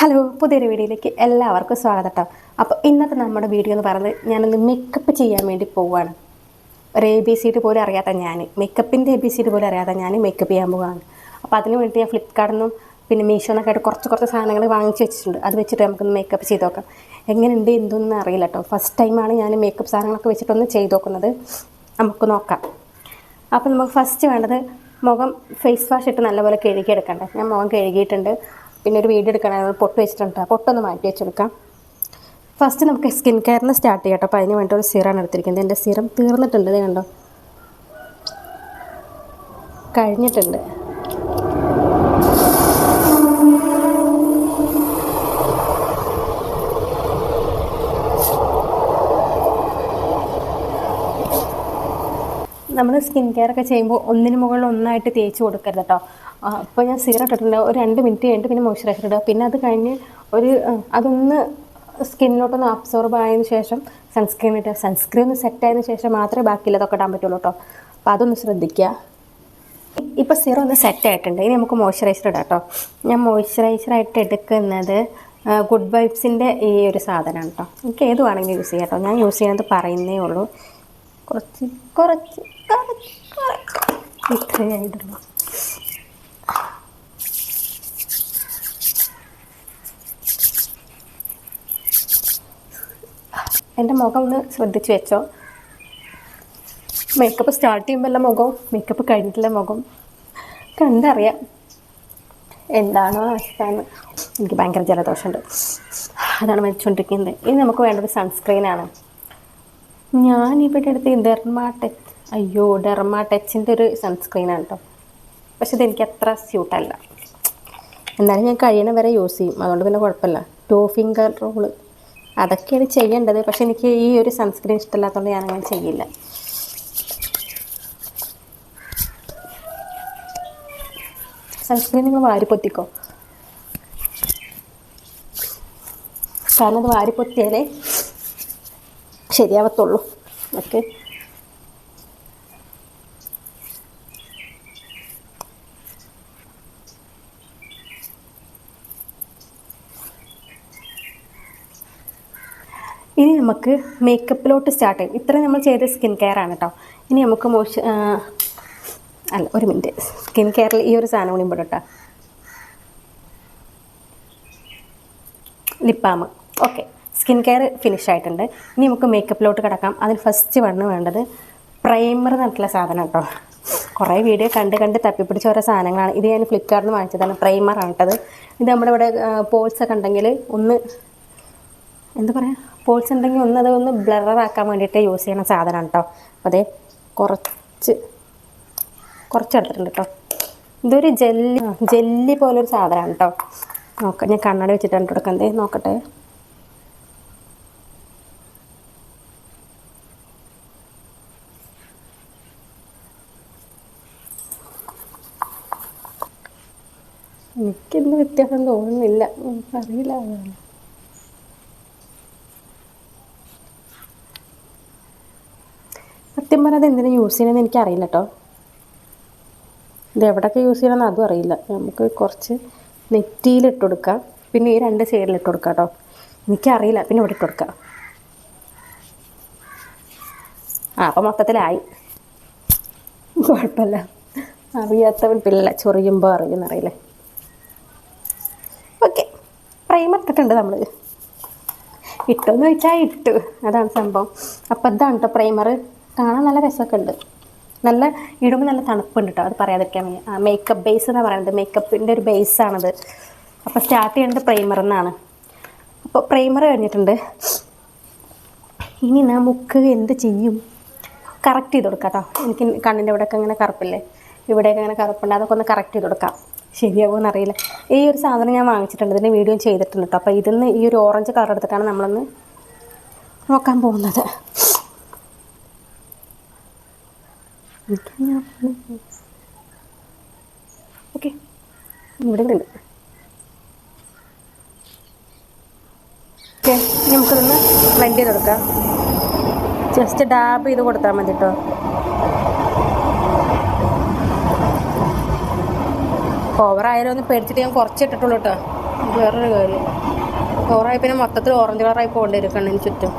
Hello പുതിയൊരു വീഡിയോയിലേക്ക് എല്ലാവർക്കും സ്വാഗതം അപ്പോൾ ഇന്നത്തെ നമ്മുടെ വീഡിയോ എന്ന് പറയുന്നത് ഞാനൊന്ന് മേക്കപ്പ് ചെയ്യാൻ വേണ്ടി പോവുകയാണ് ഒരു എ ബി സി ഡി പോലും അറിയാത്ത ഞാൻ മേക്കപ്പിന്റെ എ ബി സി ഡി പോലും അറിയാത്ത ഞാൻ മേക്കപ്പ് ചെയ്യാൻ പോവുകയാണ് അപ്പോൾ അതിന് വേണ്ടി ഞാൻ ഫ്ലിപ്കാർട്ടിൽ നിന്നും പിന്നെ മീഷോന്നൊക്കെ ആയിട്ട് കുറച്ച് കുറച്ച് സാധനങ്ങൾ വാങ്ങിച്ച് വെച്ചിട്ടുണ്ട്. അത് വെച്ചിട്ട് നമുക്കൊന്ന് മേക്കപ്പ് ചെയ്ത് നോക്കാം. എങ്ങനെയുണ്ട് എന്തൊന്നും അറിയില്ല കേട്ടോ ഫസ്റ്റ് ടൈമാണ് ഞാൻ മേക്കപ്പ് സാധനങ്ങളൊക്കെ വെച്ചിട്ടൊന്ന് ചെയ്ത് നോക്കുന്നത്. നമുക്ക് നോക്കാം. അപ്പോൾ നമുക്ക് ഫസ്റ്റ് വേണ്ടത് മുഖം ഫേസ് വാഷ് ഇട്ട് നല്ലപോലെ കഴുകിയെടുക്കണ്ടേ. ഞാൻ മുഖം കഴുകിയിട്ടുണ്ട്. പിന്നെ ഒരു വീഡിയോ എടുക്കണം പൊട്ട് വെച്ചിട്ടുണ്ട്. പൊട്ടൊന്ന് മാറ്റി വെച്ചെടുക്കാം. ഫസ്റ്റ് നമുക്ക് സ്കിൻ കെയറിന് സ്റ്റാർട്ട് ചെയ്യാം കേട്ടോ. അപ്പോൾ അതിന് വേണ്ടി ഒരു സിറാണ് എടുത്തിരിക്കുന്നത്. എന്റെ സിറം തീർന്നിട്ടുണ്ട് ഇത് കണ്ടോ? കഴിഞ്ഞിട്ടുണ്ട്. നമ്മൾ സ്കിൻ കെയർ ഒക്കെ ചെയ്യുമ്പോൾ ഒന്നിന് മുകളിൽ ഒന്നായിട്ട് തേച്ച് കൊടുക്കരുത് കേട്ടോ. അപ്പോൾ ഞാൻ സീറം ഇട്ടിട്ടുണ്ട്. ഒരു രണ്ട് മിനിറ്റ് കഴിഞ്ഞിട്ട് പിന്നെ മോയ്സ്ചറൈസർ ഇടുക. പിന്നെ അത് കഴിഞ്ഞ് ഒരു അതൊന്ന് സ്കിന്നിലോട്ടൊന്ന് അബ്സോർബ് ആയതിനു ശേഷം സൺസ്ക്രീൻ ഇട്ടുക സൺസ്ക്രീൻ ഒന്ന് സെറ്റ് ആയതിനു ശേഷം മാത്രമേ ബാക്കിയുള്ളതൊക്കെ ഇടാൻ പറ്റുള്ളൂ കേട്ടോ അപ്പോൾ അതൊന്ന് ശ്രദ്ധിക്കുക. ഇപ്പോൾ സീറോ ഒന്ന് സെറ്റ് ആയിട്ടുണ്ട്. ഇനി നമുക്ക് മോയ്സ്ചറൈസർ ഇടാം കേട്ടോ ഞാൻ മോയ്സ്ചറൈസറായിട്ട് എടുക്കുന്നത് ഗുഡ് വൈബ്സിന്റെ ഈ ഒരു സാധനമാണ് കേട്ടോ എനിക്ക് ഏത് വേണമെങ്കിലും യൂസ് ചെയ്യാം കേട്ടോ ഞാൻ യൂസ് ചെയ്യുന്നത് പറയുന്നേ ഉള്ളൂ. കുറച്ച് കുറച്ച് കുറച്ച് ഇത്രയായിട്ടുള്ളൂ എന്റെ മുഖം ഒന്ന് ശ്രദ്ധിച്ച് വെച്ചോ. മേക്കപ്പ് സ്റ്റാർട്ട് ചെയ്യുമ്പോൾ എല്ലാം മുഖം മേക്കപ്പ് കഴിഞ്ഞിട്ടുള്ള മുഖം. കണ്ടറിയാം എന്താണോ അവസ്ഥയെന്ന് എനിക്ക് ഭയങ്കര ജലദോഷമുണ്ട്. അതാണ് മരിച്ചുകൊണ്ടിരിക്കുന്നത് ഇനി നമുക്ക് വേണ്ടത് സൺസ്ക്രീനാണ് ഞാനിവിടെ എടുത്ത് ഡെർമാടെച്ച് അയ്യോ ഡെർമാടെച്ചിന്റെ ഒരു സൺസ്ക്രീനാണ് കേട്ടോ പക്ഷെ ഇതെനിക്ക് അത്ര സ്യൂട്ടല്ല എന്നാലും ഞാൻ കഴിയണ വരെ യൂസ് ചെയ്യും. അതുകൊണ്ട് പിന്നെ കുഴപ്പമില്ല. ടു ഫിംഗർ റോൾ അതൊക്കെയാണ് ചെയ്യേണ്ടത്. പക്ഷെ എനിക്ക് ഈ ഒരു സൺസ്ക്രീൻ ഇഷ്ടമില്ലാത്തതുകൊണ്ട് ഞാനങ്ങനെ ചെയ്യില്ല. സൺസ്ക്രീൻ നിങ്ങൾ വാരി പൊത്തിക്കോ? കാരണം അത് വാരി പൊത്തിയാലേ ശരിയാവത്തുള്ളൂ. ഓക്കെ ഇനി നമുക്ക് മേക്കപ്പിലോട്ട് സ്റ്റാർട്ട് ചെയ്യും. ഇത്ര നമ്മൾ ചെയ്ത സ്കിൻ കെയർ ആണ് കേട്ടോ ഇനി നമുക്ക് മോശ അല്ല ഒരു മിനിറ്റ് സ്കിൻ കെയറിൽ ഈ ഒരു സാധനം കൂടി ഇമ്പോട്ടോ lip balm okay skin care finish ആയിട്ടുണ്ട്. ഇനി നമുക്ക് മേക്കപ്പിലോട്ട് കിടക്കാം. അതിൽ ഫസ്റ്റ് വണ്ണ് വേണ്ടത് പ്രൈമർ എന്നിട്ടുള്ള സാധനം കേട്ടോ കുറേ വീഡിയോ കണ്ട് കണ്ട് തപ്പിപ്പിടിച്ച ഓരോ സാധനങ്ങളാണ്. ഇത് ഞാൻ ഫ്ലിപ്കാർട്ടിൽ നിന്ന് വാങ്ങിച്ചതാണ്. പ്രൈമറാണ് കേട്ടത് ഇത് നമ്മുടെ ഇവിടെ പോൾസൊക്കെ ഉണ്ടെങ്കിൽ ഒന്ന് എന്താ പറയുക പോൾസ് ഉണ്ടെങ്കിൽ ഒന്ന് അത് ഒന്ന് ബ്ലറാക്കാൻ വേണ്ടിയിട്ട് യൂസ് ചെയ്യണ സാധനമാണ് കേട്ടോ അപ്പോൾ അതേ കുറച്ച് കുറച്ച് എടുത്തിട്ടുണ്ട് കേട്ടോ ഇതൊരു ജെല്ലി ജെല്ലി പോലൊരു സാധനമാണ് കേട്ടോ നോക്കാം ഞാൻ കണ്ണട വെച്ചിട്ടാണ് കൊടുക്കുന്നത് നോക്കട്ടെ. എനിക്കെന്ത് വ്യത്യാസം തോന്നുന്നില്ല. അറിയില്ല. സത്യം പറഞ്ഞാൽ അത് എന്തിനാ യൂസ് ചെയ്യണമെന്ന് എനിക്കറിയില്ല കേട്ടോ ഇത് എവിടെയൊക്കെ യൂസ് ചെയ്യണമെന്ന് അതും അറിയില്ല. നമുക്ക് കുറച്ച് നെറ്റിയിലിട്ട് കൊടുക്കാം. പിന്നെ ഈ രണ്ട് സൈഡിൽ സൈഡിലിട്ട് കൊടുക്കാം കേട്ടോ എനിക്കറിയില്ല. പിന്നെ ഇവിടെ ഇട്ട് കൊടുക്കാം. ആ അപ്പം മൊത്തത്തിലായി. കുഴപ്പമില്ല. അറിയാത്തവൻ പിള്ള ചൊറിയുമ്പോൾ അറിയുന്നറിയില്ലേ ഓക്കെ പ്രൈമർ ഇട്ടിട്ടുണ്ട് നമ്മൾ ഇട്ടോന്ന് ചോദിച്ചാൽ ഇട്ടു. അതാണ് സംഭവം. അപ്പം ഇതാണ് കേട്ടോ പ്രൈമർ കാണാൻ നല്ല രസമൊക്കെ ഉണ്ട് നല്ല ഇടുമ്പോൾ നല്ല തണുപ്പുണ്ട് കേട്ടോ അത് പറയാതിരിക്കാൻ മേക്കപ്പ് ബേസ് എന്നാണ് പറയുന്നത് മേക്കപ്പിന്റെ ഒരു ബേസാണത് അപ്പോൾ സ്റ്റാർട്ട് ചെയ്യേണ്ടത് പ്രൈമർ എന്നാണ് അപ്പോൾ പ്രൈമർ കഴിഞ്ഞിട്ടുണ്ട്. ഇനി നമുക്ക് എന്ത് ചെയ്യും? കറക്റ്റ് ചെയ്ത് കൊടുക്കാം കേട്ടോ എനിക്ക് കണ്ണിന്റെ ഇവിടെയൊക്കെ ഇങ്ങനെ കറുപ്പില്ലേ? ഇവിടെയൊക്കെ ഇങ്ങനെ കറുപ്പുണ്ട്. അതൊക്കെ ഒന്ന് കറക്റ്റ് ചെയ്ത് കൊടുക്കാം. ശരിയാവുമെന്ന് അറിയില്ല ഈ ഒരു സാധനം ഞാൻ വാങ്ങിച്ചിട്ടുണ്ട്. ഇതിന്റെ വീഡിയോ ചെയ്തിട്ടുണ്ട് കേട്ടോ അപ്പോൾ ഇതിൽ നിന്ന് ഈ ഒരു ഓറഞ്ച് കളർ എടുത്തിട്ടാണ് നമ്മളൊന്ന് നോക്കാൻ പോകുന്നത്. ഓക്കെ ഇവിടെ ഉണ്ട് ഓക്കെ നമുക്കിതൊന്ന് ബ്ലെൻഡ് ചെയ്ത് കൊടുക്കാം. ജസ്റ്റ് ഡാബ് ചെയ്ത് കൊടുത്താൽ മതി കേട്ടോ ഓവറായാലും ഒന്ന് പേടിച്ചിട്ട് ഞാൻ കുറച്ച് ഇട്ടിട്ടുള്ളൂ കേട്ടോ വേറൊരു കാര്യം. ഓവറായി പിന്നെ മൊത്തത്തിൽ ഓറഞ്ച് കളറായി പോകേണ്ടി വരും കണ്ണിന് ചുറ്റും.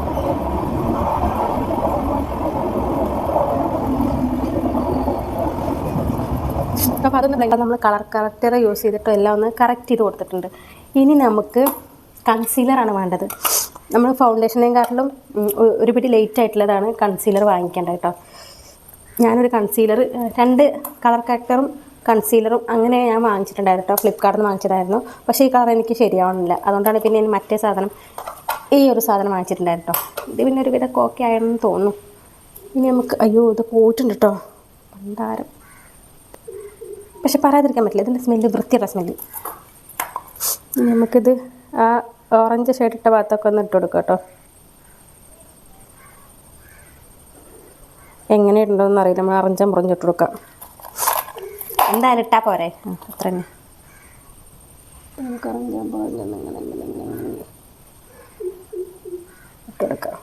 അപ്പോൾ നമ്മൾ കളർ കറക്റ്റർ യൂസ് ചെയ്തിട്ട് എല്ലാം ഒന്ന് കറക്റ്റ് ചെയ്ത് കൊടുത്തിട്ടുണ്ട്. ഇനി നമുക്ക് കൺസീലറാണ് വേണ്ടത്. നമ്മൾ ഫൗണ്ടേഷനേക്കാട്ടിലും ഒരു പിടി ലേറ്റ് ആയിട്ടുള്ളതാണ് കൺസീലർ വാങ്ങിക്കേണ്ടത് കേട്ടോ. ഞാനൊരു കൺസീലർ രണ്ട് കളർ കറക്റ്ററും കൺസീലറും അങ്ങനെ ഞാൻ വാങ്ങിച്ചിട്ടുണ്ടായിരുന്നു കേട്ടോ. ഫ്ലിപ്കാർട്ടിൽ നിന്ന് വാങ്ങിച്ചതായിരുന്നു. പക്ഷേ ഈ കളർ എനിക്ക് ശരിയാവണില്ല. അതുകൊണ്ടാണ് പിന്നെ ഞാൻ മറ്റേ സാധനം ഈ ഒരു സാധനം വാങ്ങിച്ചിട്ടുണ്ടായിരുന്നു ഇത് പിന്നെ ഒരു വിധ ഓക്കെ ആയെന്ന് തോന്നുന്നു. ഇനി നമുക്ക് അയ്യോ ഇത് പോയിട്ടുണ്ട് കേട്ടോ. പണ്ടാരം. പക്ഷെ പറയാതിരിക്കാൻ പറ്റില്ല. ഇതിന്റെ സ്മെല്ല് വൃത്തിയുള്ള സ്മെല്ല് നമുക്കിത് ആ ഓറഞ്ച് ഷെയ്ഡ് ഇട്ട ഭാഗത്തൊക്കെ ഒന്ന് ഇട്ട് കൊടുക്കാം കേട്ടോ. എങ്ങനെ ഉണ്ടോയെന്ന് അറിയില്ല. നമ്മൾ ഓറഞ്ച് മുറിഞ്ഞ് ഇട്ട് കൊടുക്കാം. എന്തായാലും ഇട്ടാ പോരെ. അത്ര തന്നെ നമുക്ക് അറഞ്ചം ഇങ്ങനെ ഇങ്ങനെ കൊടുക്കാം.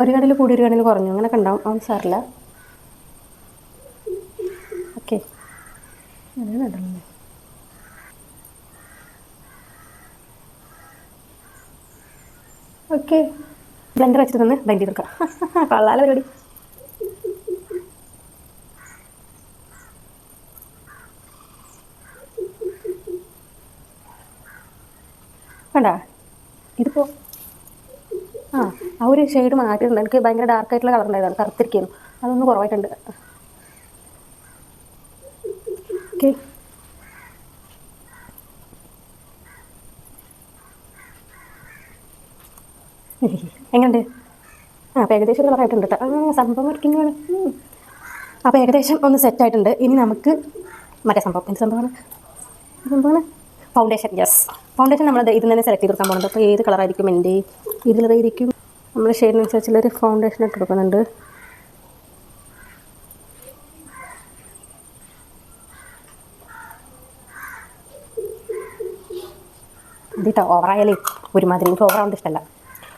ഒരു കടയിൽ കൂടി ഒരു കടയിൽ കുറഞ്ഞു. അങ്ങനെ ഉണ്ടാവും അവൻ സാറില്ല. ഓക്കെ ഓക്കെ ബ്ലെൻഡർ വെച്ചിട്ട് തന്നെ ബ്ലെൻഡ് ചെയ്ത് കൊടുക്കാം കൊള്ളാല പരിപാടി. വേണ്ട. ഇതിപ്പോ ആ ഒരു ഷെയ്ഡ് മാറ്റിയിട്ടുണ്ട്. എനിക്ക് ഭയങ്കര ഡാർക്ക് ആയിട്ടുള്ള കളർ ഉണ്ടായിരുന്നു കറുത്തിരിക്കുന്നു. അതൊന്ന് കുറവായിട്ടുണ്ട്. ഓക്കെ എങ്ങനെയുണ്ട്? ആ അപ്പോൾ ഏകദേശം ഒരു കളറായിട്ടുണ്ട് കേട്ടോ ആ സംഭവം വരയ്ക്കുന്നതാണ് അപ്പോൾ ഏകദേശം ഒന്ന് സെറ്റായിട്ടുണ്ട് ഇനി നമുക്ക് മറ്റേ സംഭവം. എന്ത് സംഭവമാണ്? സംഭവമാണ്? ഫൗണ്ടേഷൻ യെസ് ഫൗണ്ടേഷൻ നമ്മൾ ഇതിൽ തന്നെ സെലക്ട് ചെയ്ത് കൊടുക്കാൻ പോകുന്നത് അപ്പോൾ ഏത് കളറായിരിക്കും എന്റെ? ഇതിലായിരിക്കും നമ്മൾ ഷെയ്ഡിനനുസരിച്ചുള്ളൊരു ഫൗണ്ടേഷൻ ഇട്ട് കൊടുക്കുന്നുണ്ട്. ഇതിട്ടോ ഓവറായാലേ ഒരുമാതിരി. എനിക്ക് ഓവറാവുന്നത് ഇഷ്ടമല്ല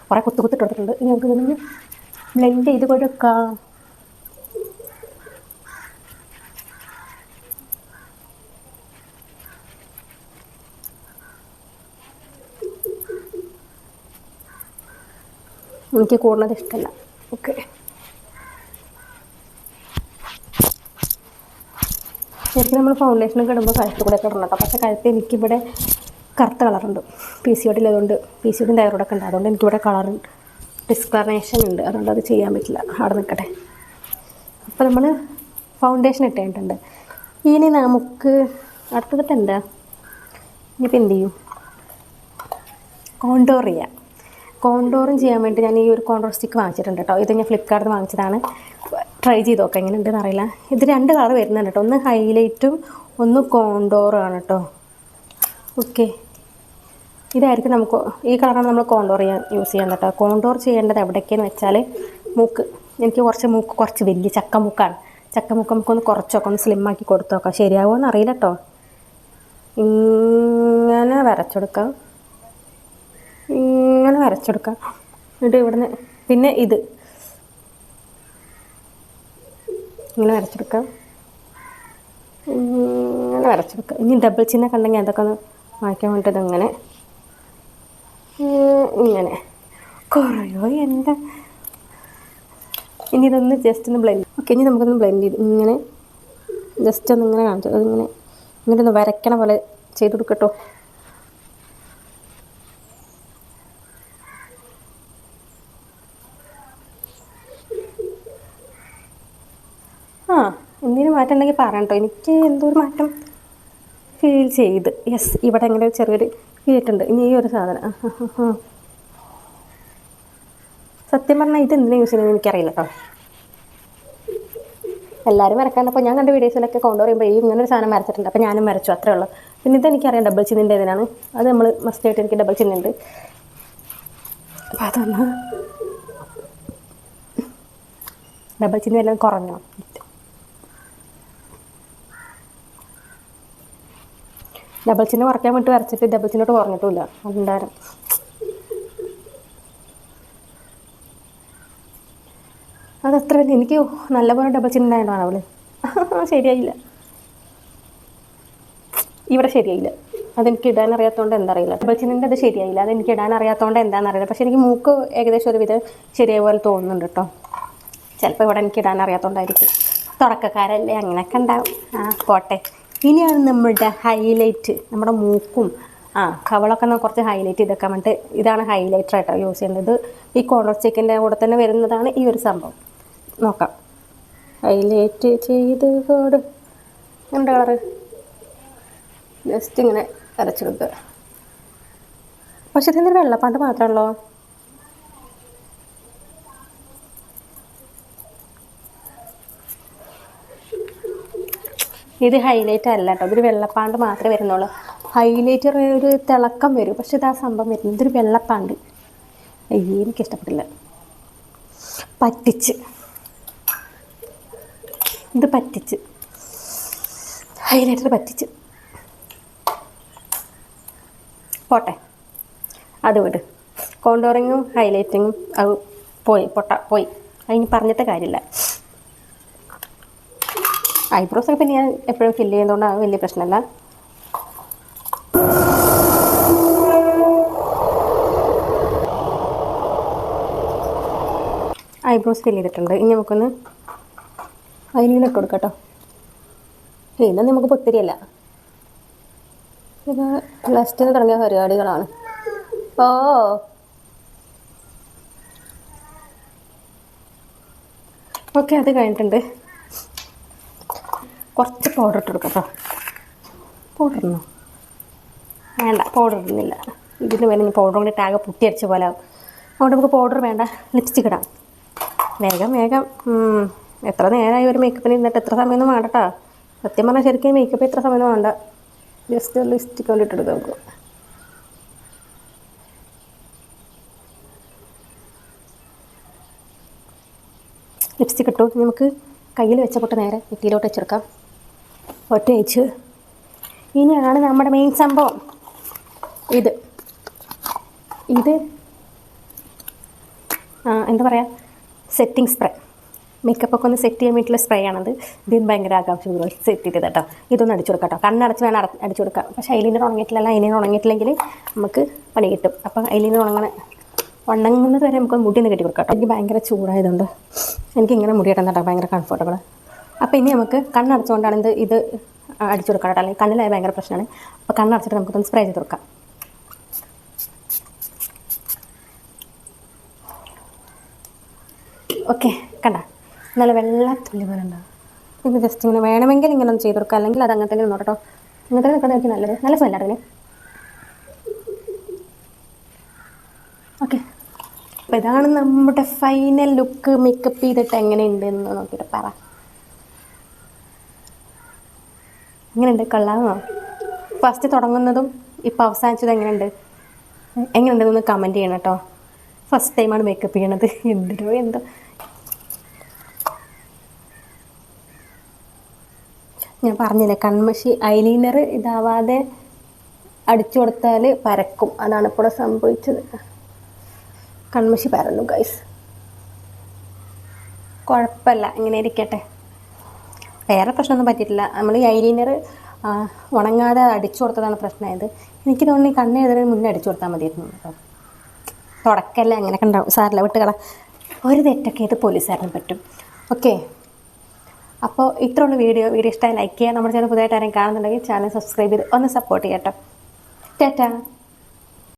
കുറേ കുത്തു കുത്തിട്ട് കൊടുത്തിട്ടുണ്ട്. ഇനി നമുക്ക് ബ്ലെൻഡ് ചെയ്ത് കൊടുക്കാം. എനിക്ക് കൂടുന്നത് ഇഷ്ടമല്ല. ഓക്കെ ശരിക്കും നമ്മൾ ഫൗണ്ടേഷനൊക്കെ ഇടുമ്പോൾ കഴുത്ത് കൂടെ ഒക്കെ ഇടണം. കേട്ടോ പക്ഷേ കഴുത്ത് എനിക്കിവിടെ കറുത്ത കളറുണ്ട് പി സി ഒടിയിലതുകൊണ്ട് പി സി ഒടിയും തൈറോയിഡൊക്കെ ഉണ്ട്. അതുകൊണ്ട് എനിക്കിവിടെ കളർ ഡിസ്ക്ലറേഷൻ ഉണ്ട്. അതുകൊണ്ട് അത് ചെയ്യാൻ പറ്റില്ല. അവിടെ നിൽക്കട്ടെ അപ്പോൾ നമ്മൾ ഫൗണ്ടേഷൻ ഇട്ടിട്ടുണ്ട് ഇനി നമുക്ക് അടുത്തതിട്ട് എന്താ? ഇനിയിപ്പോൾ എന്ത് ചെയ്യും? കോണ്ടോർ ചെയ്യാം. കോണ്ടോറും ചെയ്യാൻ വേണ്ടി ഞാൻ ഈ ഒരു കോണ്ടോർ സ്റ്റിക്ക് വാങ്ങിച്ചിട്ടുണ്ട് കേട്ടോ. ഇത് ഞാൻ ഫ്ലിപ്കാർട്ടിൽ വാങ്ങിച്ചതാണ്. ട്രൈ ചെയ്ത് നോക്കാം എങ്ങനെ ഉണ്ടെന്ന് അറിയില്ല. ഇത് രണ്ട് കളർ വരുന്നുണ്ട് കേട്ടോ. ഒന്ന് ഹൈലൈറ്റും ഒന്ന് കോണ്ടോറും ആണ് കേട്ടോ. ഓക്കെ ഇതായിരിക്കും നമുക്ക് ഈ കളറാണ് നമ്മൾ കോണ്ടോർ ചെയ്യാൻ യൂസ് ചെയ്യാൻ കേട്ടോ. കോണ്ടോർ ചെയ്യേണ്ടത് എവിടേക്കെന്ന് വെച്ചാൽ മൂക്ക്. എനിക്ക് കുറച്ച് മൂക്ക് കുറച്ച് വലിയ ചക്ക മൂക്കാണ്. ചക്ക മൂക്ക് നമുക്കൊന്ന് കുറച്ചൊക്കെ ഒന്ന് ആക്കി കൊടുത്തു നോക്കാം. ശരിയാവുമോ എന്ന് അറിയില്ല കേട്ടോ. ഇങ്ങനെ വരച്ചെടുക്കാം. ഇങ്ങനെ വരച്ചെടുക്കാം. എന്നിട്ട് ഇവിടുന്ന് പിന്നെ ഇത്. ഇങ്ങനെ വരച്ചെടുക്കാം. ഇങ്ങനെ വരച്ചെടുക്കാം. ഇനി ഡബിൾ ചിഹ്നം കണ്ടെങ്കിൽ അതൊക്കെ ഒന്ന് മാറ്റാൻ വേണ്ടിയിട്ട് ഇങ്ങനെ ഇങ്ങനെ. കുറയോ എന്റെ ഇനി ഇതൊന്ന് ജസ്റ്റ് ഒന്ന് ബ്ലെൻഡ് ഓക്കെ ഇനി നമുക്കൊന്ന് ബ്ലെൻഡ് ചെയ്ത്. ഇങ്ങനെ. ജസ്റ്റ് ഒന്ന് ഇങ്ങനെ കാണിച്ചു. അതിങ്ങനെ. ഇങ്ങനെ ഒന്ന് വരയ്ക്കണ പോലെ ചെയ്ത് കൊടുക്കട്ടോ ആ എന്തെങ്കിലും മാറ്റം ഉണ്ടെങ്കിൽ പറയണം എനിക്ക് എന്തോ ഒരു മാറ്റം ഫീൽ ചെയ്ത്. യെസ് ഇവിടെ ഇങ്ങനെ ചെറിയൊരു ഫീലിട്ടുണ്ട് ഇനി ഈ ഒരു സാധനം. സത്യം പറഞ്ഞാൽ ഇത് എന്തിനാ യൂസ് ചെയ്യുന്നത് എനിക്കറിയില്ല കേട്ടോ എല്ലാവരും വരക്കാനപ്പോൾ ഞാൻ കണ്ട വീഡിയോസിലൊക്കെ കൊണ്ടുവരുമ്പോൾ ഈ ഇങ്ങനെ ഒരു സാധനം വരച്ചിട്ടുണ്ട് അപ്പോൾ ഞാനും വരച്ചു അത്രേ ഉള്ളൂ. പിന്നെ ഇത് എനിക്കറിയാം ഡബിൾ ചിന്നിന്റെ ഇതിനാണ്. അത് നമ്മൾ മസ്റ്റ് ആയിട്ട് എനിക്ക് ഡബിൾ ചിന്നുണ്ട് അപ്പോൾ അതൊന്ന് ഡബിൾ ചിന്നെല്ലാം എല്ലാം കുറഞ്ഞോ? ഡബിൾ ചിന്ന കുറയ്ക്കാൻ വേണ്ടി വരച്ചിട്ട് ഡബിൾ ചിന്നോട്ട് കുറഞ്ഞിട്ടില്ല അതുണ്ടായിരുന്നു. അതത്ര വലിയ എനിക്ക് നല്ലപോലെ ഡബിൾ ചിന്ന ഉണ്ടായിരുന്നു അവൾ. ശരിയായില്ല. ഇവിടെ ശരിയായില്ല. അതെനിക്ക് ഇടാൻ അറിയാത്തതുകൊണ്ട് എന്താ അറിയില്ല ഡബിൾ ചിന്നിന്റെ അത് ശരിയായില്ല. അതെനിക്ക് ഇടാൻ അറിയാത്തതുകൊണ്ട് എന്താണെന്ന് അറിയില്ല. പക്ഷേ എനിക്ക് മൂക്ക് ഏകദേശം ഒരു വിധം ശരിയായ പോലെ തോന്നുന്നുണ്ട് കേട്ടോ ചിലപ്പോൾ ഇവിടെ എനിക്ക് ഇടാൻ അറിയാത്തതുകൊണ്ടായിരിക്കും തുടക്കക്കാരല്ലേ അങ്ങനെയൊക്കെ ഉണ്ടാവും. ആ പോട്ടെ. ഇനിയാണ് നമ്മളുടെ ഹൈലൈറ്റ് നമ്മുടെ മൂക്കും ആ കവളൊക്കെ ഒന്ന് കുറച്ച് ഹൈലൈറ്റ് ചെയ്തൊക്കെ വേണ്ടിയിട്ട് ഇതാണ് ഹൈലൈറ്റർ ആയിട്ടോ യൂസ് ചെയ്യുന്നത്. ഈ കോണർ ചിക്കന്റെ കൂടെ തന്നെ വരുന്നതാണ് ഈ ഒരു സംഭവം. നോക്കാം. ഹൈലൈറ്റ് ചെയ്ത് കോട്. എന്താ കളറ് ജസ്റ്റ് ഇങ്ങനെ അരച്ചെടുക്കുക പക്ഷെ ഇതിന്റെ വെള്ളപ്പാണ്ട് മാത്രമല്ലോ ഇത് ഹൈലൈറ്റ് അല്ല കേട്ടോ ഇതൊരു വെള്ളപ്പാണ്ട് മാത്രമേ വരുന്നുള്ളൂ. ഹൈലൈറ്റർ ഒരു തിളക്കം വരും. പക്ഷെ ഇത് ആ സംഭവം വരുന്നത്. ഇതൊരു വെള്ളപ്പാണ്ട്. അയ്യേ എനിക്ക് ഇഷ്ടപ്പെട്ടില്ല പറ്റിച്ച്. ഇത് പറ്റിച്ച്. ഹൈലൈറ്റർ പറ്റിച്ച്. പോട്ടെ. അത് വിട്. കോണ്ടോറിങ്ങും ഹൈലൈറ്റിങ്ങും അത് പോയി. പൊട്ട പോയി. അതിന് പറഞ്ഞിട്ട് കാര്യമില്ല. ഐബ്രോസ് ഒക്കെ പിന്നെ ഞാൻ എപ്പോഴും ഫില്ല് ചെയ്യുന്നതുകൊണ്ട് വലിയ പ്രശ്നമല്ല. ഐബ്രോസ് ഫില്ല് ചെയ്തിട്ടുണ്ട്. ഇനി നമുക്കൊന്ന് അതിനൊക്കെ കൊടുക്കാം കേട്ടോ ഇതൊന്നും നമുക്ക് ഒത്തിരിയല്ല. ഇത് പ്ലസ് ടു തുടങ്ങിയ പരിപാടികളാണ്. ഓ. ഓക്കെ അത് കഴിഞ്ഞിട്ടുണ്ട്. കുറച്ച് പൗഡർ ഇട്ട് കൊടുക്കാം കേട്ടോ പൗഡർ ഇടണോ? വേണ്ട പൗഡർ ഇടുന്നില്ല. ഇതിന് വേണ്ടി പൗഡർ കൂടി ടാഗ് പൊട്ടിയടിച്ച പോലെ ആവും. അതുകൊണ്ട് നമുക്ക് പൗഡർ വേണ്ട ലിപ്സ്റ്റിക് ഇടാം. വേഗം വേഗം. എത്ര നേരമായി ഒരു മേക്കപ്പിന് ഇരുന്നിട്ട് എത്ര സമയമൊന്നും വേണ്ട കേട്ടോ സത്യം പറഞ്ഞാൽ ശരിക്കും മേക്കപ്പ് എത്ര സമയമൊന്നും വേണ്ട. ജസ്റ്റ് ലിപ്സ്റ്റിക് കൊണ്ട് ഇട്ടെടുക്കാം നമുക്ക് ലിപ്സ്റ്റിക് ഇട്ടു. നമുക്ക് കയ്യിൽ വെച്ച നേരെ നെറ്റിയിലോട്ട് വെച്ചെടുക്കാം. ഒറ്റ ഇനിയാണ് നമ്മുടെ മെയിൻ സംഭവം. ഇത്. ഇത് എന്താ പറയുക സെറ്റിംഗ് സ്പ്രേ മേക്കപ്പ് ഒക്കെ ഒന്ന് സെറ്റ് ചെയ്യാൻ വേണ്ടിയിട്ടുള്ള സ്പ്രേ ആണത്. ഇതിന് ഭയങ്കര ആകാംക്ഷ സെറ്റ് ചെയ്ത് കേട്ടോ. ഇതൊന്ന് അടിച്ചു കൊടുക്കാം കേട്ടോ. കണ്ണടച്ച് വേണം അട- അടിച്ചു കൊടുക്കാം. പക്ഷേ അതിലിന് ഉണങ്ങിയിട്ടില്ല. അതിന് ഉണങ്ങിയിട്ടില്ലെങ്കിൽ നമുക്ക് പണി കിട്ടും. അപ്പം അതിലിന് ഉണങ്ങണ ഉണങ്ങുന്നത് വരെ നമുക്ക് മുടി കെട്ടി കൊടുക്കാം കേട്ടോ. എനിക്ക് ഭയങ്കര ചൂടായതുകൊണ്ട് എനിക്ക് ഇങ്ങനെ മുടി കെട്ടാൻ കേട്ടോ ഭയങ്കര കംഫർട്ടബിൾ അപ്പോൾ ഇനി നമുക്ക് കണ്ണടച്ചുകൊണ്ടാണ് ഇത് ഇത് അടിച്ചു കൊടുക്കാം അല്ലെങ്കിൽ കണ്ണിലായ ഭയങ്കര പ്രശ്നമാണ്. അപ്പോൾ കണ്ണടച്ചിട്ട് നമുക്കൊന്ന് സ്പ്രേ ചെയ്ത് കൊടുക്കാം. ഓക്കെ കണ്ട. നല്ല വെള്ള തുള്ളി പോലെ ഉണ്ടാവും ഇത് ജസ്റ്റ് ഇങ്ങനെ വേണമെങ്കിൽ ഇങ്ങനെ ഒന്ന് ചെയ്ത് കൊടുക്കുക അല്ലെങ്കിൽ അത് അങ്ങനെ തന്നെ നിന്നോട്ടോ അങ്ങനെ തന്നെ നിൽക്കുന്നത് നല്ലത്. നല്ല സ്മെല്ലായിരുന്നു ഓക്കെ അപ്പോൾ ഇതാണ് നമ്മുടെ ഫൈനൽ ലുക്ക് മേക്കപ്പ് ചെയ്തിട്ട് എങ്ങനെയുണ്ട് എന്ന് നോക്കിയിട്ട് പറ. എങ്ങനെയുണ്ട് കൊള്ളാമോ ഫസ്റ്റ് തുടങ്ങുന്നതും ഇപ്പോൾ അവസാനിച്ചതും എങ്ങനെയുണ്ട്? എങ്ങനെയുണ്ടെന്നൊന്ന് കമന്റ് ചെയ്യണം കേട്ടോ. ഫസ്റ്റ് ടൈമാണ് മേക്കപ്പ് ചെയ്യണത്. എന്തിനോ എന്തോ. ഞാൻ പറഞ്ഞില്ലേ കൺമഷി ഐലൈനർ ഇതാവാതെ അടിച്ചു കൊടുത്താൽ പരക്കും. അതാണ് ഇപ്പോൾ സംഭവിച്ചത്. കൺമഷി പരന്നു ഗൈസ് കുഴപ്പമില്ല ഇങ്ങനെ ഇരിക്കട്ടെ. വേറെ പ്രശ്നമൊന്നും പറ്റിയിട്ടില്ല. നമ്മൾ ഈ ഐലൈനർ ഉണങ്ങാതെ അടിച്ചു കൊടുത്തതാണ് പ്രശ്നമായത് എനിക്ക് തോന്നുന്നു കണ്ണ് എഴുതുന്നതിന് മുന്നേ അടിച്ചു കൊടുത്താൽ മതിയായിരുന്നു കേട്ടോ. തുടക്കല്ല അങ്ങനെയൊക്കെ ഉണ്ടാവും. സാറില്ല വിട്ടുകള. ഒരു തെറ്റൊക്കെ ഇത് പോലീസുകാരനും പറ്റും. ഓക്കെ. അപ്പോൾ ഇത്രയുള്ള വീഡിയോ. വീഡിയോ ഇഷ്ടമായി ലൈക്ക് ചെയ്യുക. നമ്മുടെ ചാനൽ പുതിയതായിട്ട് ആരെങ്കിലും കാണുന്നുണ്ടെങ്കിൽ ചാനൽ സബ്സ്ക്രൈബ് ചെയ്ത് ഒന്ന് സപ്പോർട്ട് ചെയ്യാം കേട്ടോ ടാറ്റാ.